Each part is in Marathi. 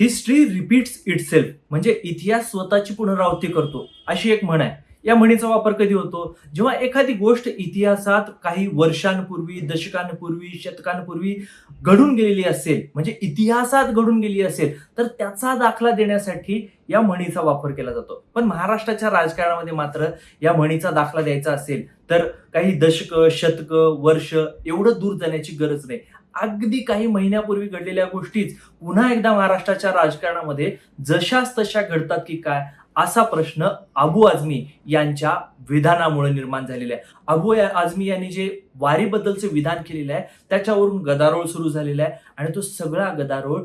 हिस्ट्री रिपीट्स इटसेल्फ म्हणजे इतिहास स्वतःची पुनरावृत्ती करतो अशी एक म्हण आहे. या म्हणीचा वापर कधी होतो? जेव्हा एखादी गोष्ट इतिहासात काही वर्षांपूर्वी दशकांपूर्वी शतकांपूर्वी घडून गेलेली असेल म्हणजे इतिहासात घडून गेली असेल तर त्याचा दाखला देण्यासाठी या म्हणीचा वापर केला जातो. पण महाराष्ट्राच्या राजकारणामध्ये मात्र या म्हणीचा दाखला द्यायचा असेल तर काही दशक शतक वर्ष एवढं दूर जाण्याची गरज नाही. अगदी काही महिन्यापूर्वी घडलेल्या गोष्टीच पुन्हा एकदा महाराष्ट्राच्या राजकारणामध्ये जशाच तशा घडतात की काय असा प्रश्न अबू आझमी यांच्या विधानामुळे निर्माण झालेला आहे. अबू आझमी यांनी जे वारीबद्दलचं विधान केलेलं आहे त्याच्यावरून गदारोळ सुरू झालेला आहे आणि तो सगळा गदारोळ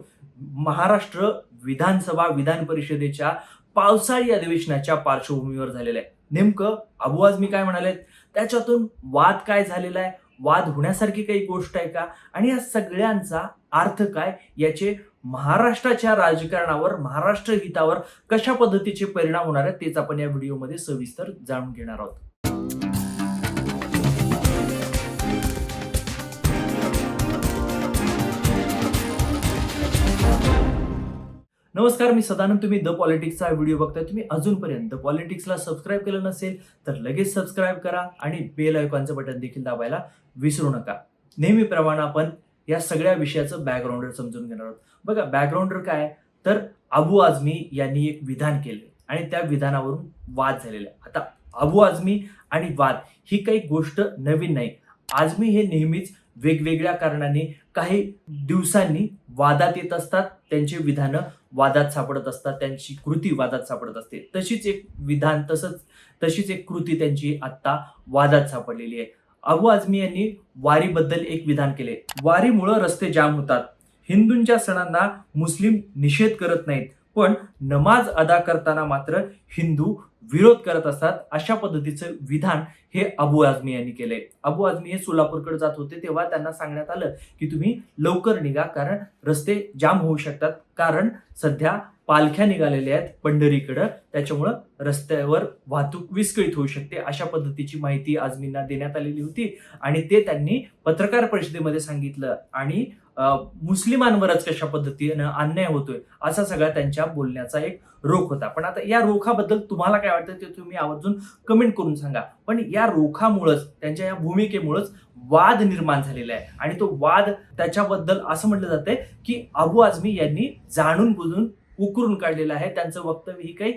महाराष्ट्र विधानसभा विधान परिषदेच्या पावसाळी अधिवेशनाच्या पार्श्वभूमीवर झालेला आहे. नेमकं अबू आझमी काय म्हणाले त्याच्यातून वाद काय झालेला आहे? वाद होण्यासारखी काही गोष्ट आहे का? आणि या सगळ्यांचा अर्थ काय? याचे महाराष्ट्राच्या राजकारणावर महाराष्ट्र हितावर कशा पद्धतीचे परिणाम होणार आहेत तेच आपण या व्हिडिओमध्ये सविस्तर जाणून घेणार आहोत. नमस्कार मी सदानंद. तुम्ही द पॉलिटिक्सचा व्हिडिओ बघताय. तुम्ही अजूनपर्यंत द पॉलिटिक्सला सबस्क्राईब केलं नसेल तर लगेच सबस्क्राईब करा आणि बेल आयकॉनचं बटन देखील दाबायला विसरू नका. नेहमीप्रमाणे आपण या सगळ्या विषयाचं बॅकग्राऊंडर समजून घेणार आहोत. बघा बॅकग्राऊंडर काय? तर अबू आझमी यांनी एक विधान केले आणि त्या विधानावरून वाद झालेला आहे. आता अबू आझमी आणि वाद ही काही गोष्ट नवीन नाही. आझमी हे नेहमीच वेगवेगळ्या कारणाने काही दिवसांनी वादात येत असतात. त्यांची विधानं वादात सापडत असतात. त्यांची कृती वादात सापडत असते. तशीच एक विधान तसंच तशीच एक कृती त्यांची आत्ता वादात सापडलेली आहे. अबू आझमी यांनी वारीबद्दल एक विधान केले वारीमुळं रस्ते जाम होतात. हिंदूंच्या सणांना मुस्लिम निषेध करत नाहीत. पण नमाज अदा करताना मात्र हिंदू विरोध करत असतात अशा पद्धतीचं विधान हे अबू आझमी यांनी केलंय. अबू आझमी हे सोलापूरकडे जात होते तेव्हा त्यांना सांगण्यात आलं की तुम्ही लवकर निघा कारण रस्ते जाम होऊ शकतात. कारण सध्या पालख्या निघालेल्या आहेत पंढरीकडं. त्याच्यामुळं रस्त्यावर वाहतूक विस्कळीत होऊ शकते अशा पद्धतीची माहिती आझमींना देण्यात आलेली होती. आणि ते त्यांनी पत्रकार परिषदेमध्ये सांगितलं. आणि मुस्लिमांवरच कशा पद्धतीनं अन्याय होतोय असा सगळा त्यांच्या बोलण्याचा एक रोख होता. पण आता या रोखाबद्दल तुम्हाला काय वाटतं ते तुम्ही आवर्जून कमेंट करून सांगा. पण या रोखामुळंच त्यांच्या या भूमिकेमुळंच वाद निर्माण झालेला आहे. आणि तो वाद त्याच्याबद्दल असं म्हटलं जातंय की अबू आझमी यांनी जाणून बुजून उकरून काढलेलं आहे. त्यांचं वक्तव्य ही काही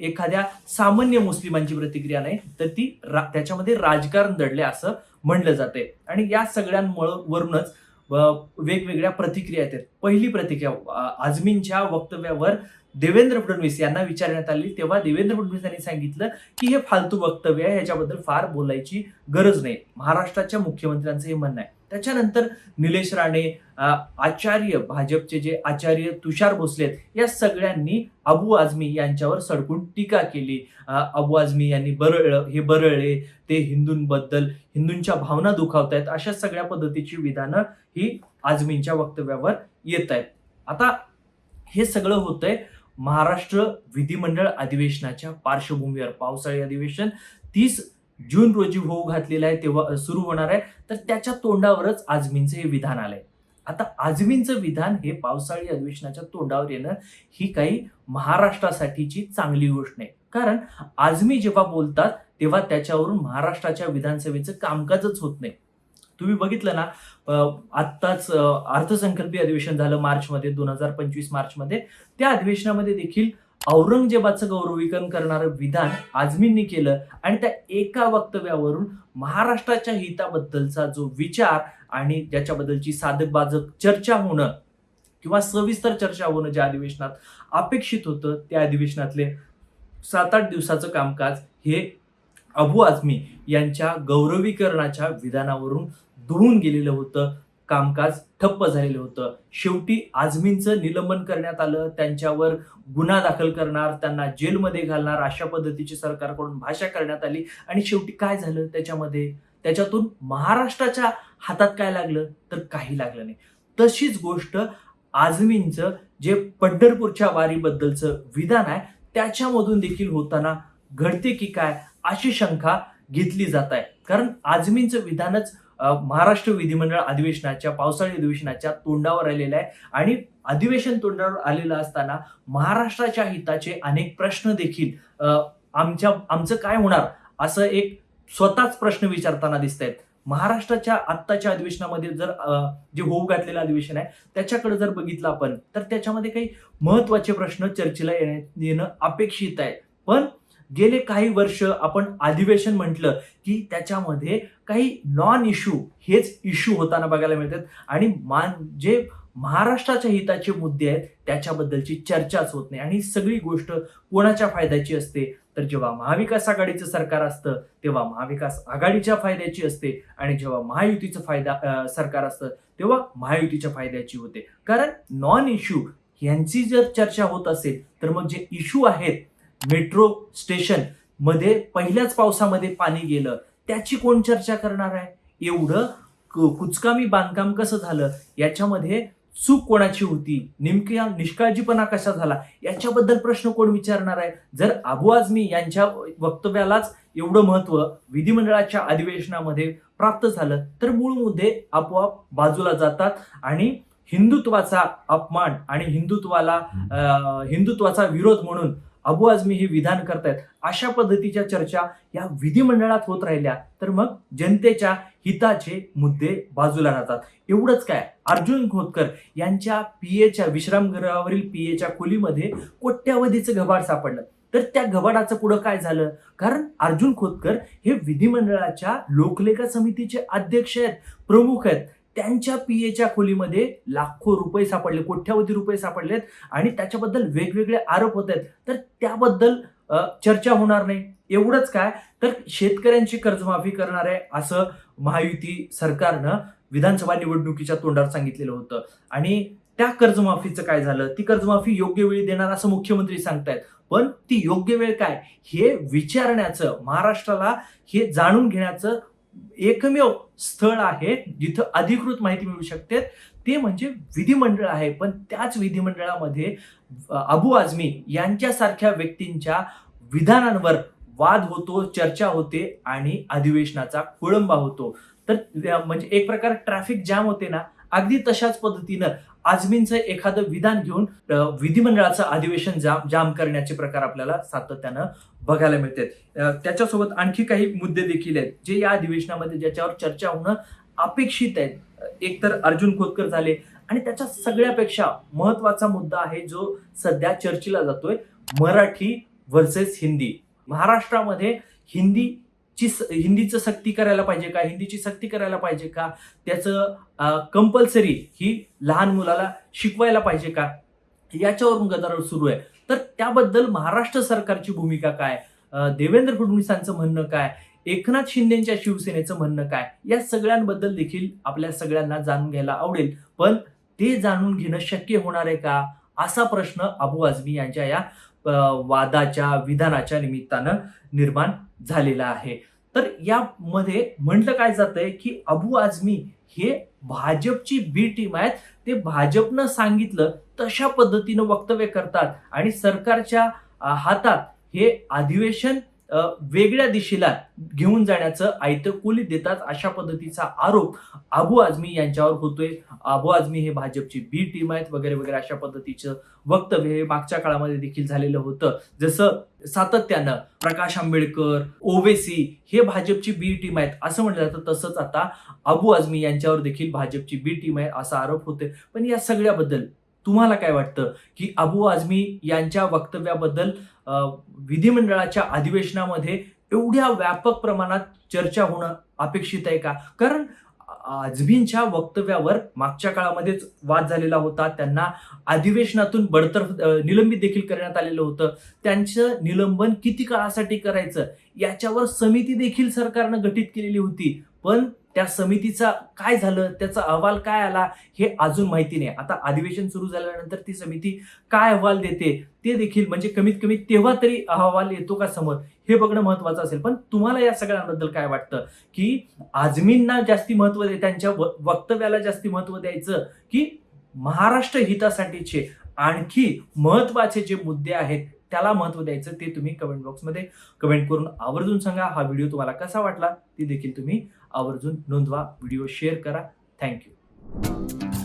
एखाद्या सामान्य मुस्लिमांची प्रतिक्रिया नाही तर ती रा- त्याच्यामध्ये राजकारण दडले असं म्हणलं जाते आणि या सगळ्यांमुळं वरूनच वेगवेगळ्या प्रतिक्रिया येतात. पहिली प्रतिक्रिया अं, आझमींच्या वक्तव्यावर देवेंद्र फडणवीस यांना विचारण्यात आली. तेव्हा देवेंद्र फडणवीस यांनी सांगितलं की हे फालतू वक्तव्य आहे ह्याच्याबद्दल फार बोलायची गरज नाही. महाराष्ट्राच्या मुख्यमंत्र्यांचं हे म्हणणं आहे. त्याच्यानंतर निलेश राणे आचार्य भाजपचे जे आचार्य तुषार भोसले आहेत, या सगळ्यांनी अबू आझमी यांच्यावर सडकून टीका केली. अबू आझमी यांनी बरळ हे बरळले ते हिंदूंबद्दल हिंदूंच्या भावना दुखावतायत अशा सगळ्या पद्धतीची विधानं ही आझमींच्या वक्तव्यावर येत आहेत आता हे सगळं होतंय महाराष्ट्र विधिमंडळ अधिवेशनाच्या पार्श्वभूमीवर पावसाळी अधिवेशन तीस जून रोजी होऊ घातलेलं आहे तेव्हा सुरू होणार आहे. तर त्याच्या तोंडावरच आझमींचं हे विधान आलंय. आता आझमींचं विधान हे पावसाळी अधिवेशनाच्या तोंडावर येणं ही काही महाराष्ट्रासाठीची चांगली गोष्ट नाही. कारण आजमी जेव्हा बोलतात तेव्हा त्याच्यावरून महाराष्ट्राच्या विधानसभेचं कामकाजच होत नाही. तुम्ही बघितलं ना आत्ताच अर्थसंकल्पीय अधिवेशन झालं मार्चमध्ये दोन हजार पंचवीस मार्चमध्ये. त्या अधिवेशनामध्ये देखील औरंगजेबाचं गौरवीकरण करणारं विधान आझमींनी केलं आणि त्या एका वक्तव्यावरून महाराष्ट्राच्या हिताबद्दलचा जो विचार आणि त्याच्याबद्दलची साधक बाधक चर्चा होणं किंवा सविस्तर चर्चा होणं ज्या अधिवेशनात अपेक्षित होतं त्या अधिवेशनातले सात आठ दिवसाचं कामकाज हे अबू आझमी यांच्या गौरवीकरणाच्या विधानावरून धुवून गेलेलं होतं कामकाज ठप्प झालेलं होतं. शेवटी आझमींचं निलंबन करण्यात आलं त्यांच्यावर गुन्हा दाखल करणार त्यांना जेलमध्ये घालणार अशा पद्धतीची सरकारकडून भाषा करण्यात आली. आणि शेवटी काय झालं त्याच्यामध्ये? त्याच्यातून महाराष्ट्राच्या हातात काय लागलं? तर काही लागलं नाही. तशीच गोष्ट आझमींचं जे पंढरपूरच्या वारीबद्दलचं विधान आहे त्याच्यामधून देखील होताना घडते की काय? अशी शंका घेतली जात आहे. कारण आझमींचं विधानच महाराष्ट्र विधिमंडळ अधिवेशनाच्या पावसाळी अधिवेशनाच्या तोंडावर आलेलं आहे. आणि अधिवेशन तोंडावर आलेलं असताना महाराष्ट्राच्या हिताचे अनेक प्रश्न देखील आमच्या आमचं काय होणार असं एक स्वतःच प्रश्न विचारताना दिसत आहेत महाराष्ट्राच्या आत्ताच्या अधिवेशनामध्ये जर जे होऊ घातलेलं अधिवेशन आहे त्याच्याकडे जर बघितलं आपण तर त्याच्यामध्ये काही महत्त्वाचे प्रश्न चर्चेला येणं अपेक्षित आहे. पण गेले काही वर्ष आपण अधिवेशन म्हटलं की त्याच्यामध्ये काही नॉन इश्यू हेच इश्यू होताना बघायला मिळतात. आणि मान जे महाराष्ट्राच्या हिताचे मुद्दे आहेत त्याच्याबद्दलची चर्चाच होत नाही. आणि सगळी गोष्ट कोणाच्या फायद्याची असते? तर जेव्हा महाविकास आघाडीचं सरकार असतं तेव्हा महाविकास आघाडीच्या फायद्याची असते. आणि जेव्हा महायुतीचं फायदा सरकार असतं तेव्हा महायुतीच्या फायद्याची होते. कारण नॉन इश्यू यांची जर चर्चा होत असेल तर मग जे इश्यू आहेत मेट्रो स्टेशनमध्ये पहिल्याच पावसामध्ये पाणी गेलं त्याची कोण चर्चा करणार आहे? एवढं कुचकामी बांधकाम कसं झालं? याच्यामध्ये चूक कोणाची होती? नेमक्या निष्काळजीपणा कसा झाला? याच्याबद्दल प्रश्न कोण विचारणार आहे? जर अबू आझमी यांच्या वक्तव्यालाच एवढं महत्त्व विधिमंडळाच्या अधिवेशनामध्ये प्राप्त झालं तर मूळ मुद्दे आपोआप बाजूला जातात आणि हिंदुत्वाचा अपमान आणि हिंदुत्वाला हिंदुत्वाचा विरोध म्हणून अबू आझमी हे विधान करतायत. अशा पद्धतीच्या चर्चा या विधिमंडळात होत राहिल्या. तर मग जनतेच्या हिताचे मुद्दे बाजूला राहतात. एवढंच काय? अर्जुन खोतकर यांच्या पीएच्या विश्रामगृहावरील पीएच्या खोलीमध्ये कोट्यावधीचं घबाड सापडलं. तर त्या घबाडाचं पुढं काय झालं? कारण अर्जुन खोतकर हे विधिमंडळाच्या लोकलेखा समितीचे अध्यक्ष आहेत प्रमुख आहेत. त्यांच्या पी एच्या खोलीमध्ये लाखो रुपये सापडले कोट्यावधी रुपये सापडलेत आणि त्याच्याबद्दल वेगवेगळे आरोप होत आहेत. तर त्याबद्दल चर्चा होणार नाही. एवढंच काय? तर शेतकऱ्यांची कर्जमाफी करणार आहे असं महायुती सरकारनं विधानसभा निवडणुकीच्या तोंडावर सांगितलेलं होतं. आणि त्या कर्जमाफीचं काय झालं? ती कर्जमाफी योग्य वेळी देणार असं मुख्यमंत्री सांगतायत. पण ती योग्य वेळ काय? हे विचारण्याचं महाराष्ट्राला हे जाणून घेण्याचं एकमेव स्थळ आहे जिथं अधिकृत माहिती मिळू शकते. ते म्हणजे विधिमंडळ आहे. पण त्याच विधिमंडळामध्ये अबू आझमी यांच्यासारख्या व्यक्तींच्या विधानांवर वाद होतो चर्चा होते आणि अधिवेशनाचा खोळंबा होतो. तर म्हणजे एक प्रकार ट्रॅफिक जाम होते ना अगदी तशाच पद्धतीनं आझमींचं एखादं विधान घेऊन विधिमंडळाचं अधिवेशन जाम जाम करण्याचे प्रकार आपल्याला सातत्यानं बघायला मिळतात. त्याच्यासोबत आणखी काही मुद्दे देखील आहेत जे या अधिवेशनामध्ये ज्याच्यावर चर्चा होणं अपेक्षित आहेत. एकतर अर्जुन खोतकर झाले आणि त्याच्या सगळ्यापेक्षा महत्त्वाचा मुद्दा आहे जो सध्या चर्चेला जातोय मराठी वर्सेस हिंदी. महाराष्ट्रामध्ये हिंदी स- हिंदीचं सक्ती करायला पाहिजे का? हिंदीची सक्ती करायला पाहिजे का? त्याचं कंपल्सरी ही लहान मुलाला शिकवायला पाहिजे का? याच्यावरून गदारोळ सुरू आहे. तर त्याबद्दल महाराष्ट्र सरकारची भूमिका काय? देवेंद्र फडणवीसांचं म्हणणं काय? एकनाथ शिंदेच्या शिवसेनेचं म्हणणं काय? या सगळ्यांबद्दल देखील आपल्या सगळ्यांना जाणून घ्यायला आवडेल. पण ते जाणून घेणं शक्य होणार आहे का? असा प्रश्न अबू आझमी यांच्या या वादाच्या विधानाच्या निमित्तानं निर्माण झालेला आहे. तर यामध्ये म्हटलं काय जातंय की अबू आझमी हे भाजपची बी टीम आहेत. ते भाजपनं सांगितलं तशा पद्धतीनं वक्तव्य करतात आणि सरकारच्या हातात हे अधिवेशन वेगळ्या दिशेला घेऊन जाण्याचं आयतं देतात अशा पद्धतीचा आरोप अबू आझमी यांच्यावर होतोय. अबू आझमी हे भाजपची बी टीम आहेत वगैरे वगैरे अशा पद्धतीचं वक्तव्य हे मागच्या काळामध्ये देखील झालेलं होतं. जसं सातत्यानं प्रकाश आंबेडकर ओवेसी हे भाजपची बी टीम आहेत असं म्हटलं जातं. तसंच आता अबू आझमी यांच्यावर देखील भाजपची बी टीम आहे असा आरोप होतोय. पण या सगळ्याबद्दल तुम्हाला काय वाटतं की अबू आझमी यांच्या वक्तव्याबद्दल विधिमंडळाच्या अधिवेशनामध्ये एवढ्या व्यापक प्रमाणात चर्चा होणं अपेक्षित आहे का? कारण आझमींच्या वक्तव्यावर मागच्या काळामध्येच वाद झालेला होता. त्यांना अधिवेशनातून बडतर्फ निलंबित देखील करण्यात आलेलं होतं. त्यांचं निलंबन किती काळासाठी करायचं? याच्यावर समिती देखील सरकारनं गठीत केलेली होती. पण त्या समितीचा काय झालं त्याचा अहवाल काय आला हे अजून माहिती नाही. आता अधिवेशन सुरू झाल्यानंतर ती समिती काय अहवाल देते ते देखील म्हणजे कमीत कमी तेव्हा तरी अहवाल येतो का समोर हे बघणं महत्वाचं असेल. पण तुम्हाला या सगळ्यांबद्दल काय वाटतं? की आझमींना जास्ती महत्त्व दे त्यांच्या व- वक्तव्याला जास्ती महत्त्व द्यायचं की महाराष्ट्र हितासाठीचे आणखी महत्त्वाचे जे मुद्दे आहेत त्याला महत्त्व द्यायचं ते तुम्ही कमेंट बॉक्समध्ये कमेंट करून आवर्जून सांगा. हा व्हिडिओ तुम्हाला कसा वाटला ते देखील तुम्ही आवर्जून नोंदवा. व्हिडिओ शेअर करा. थँक्यू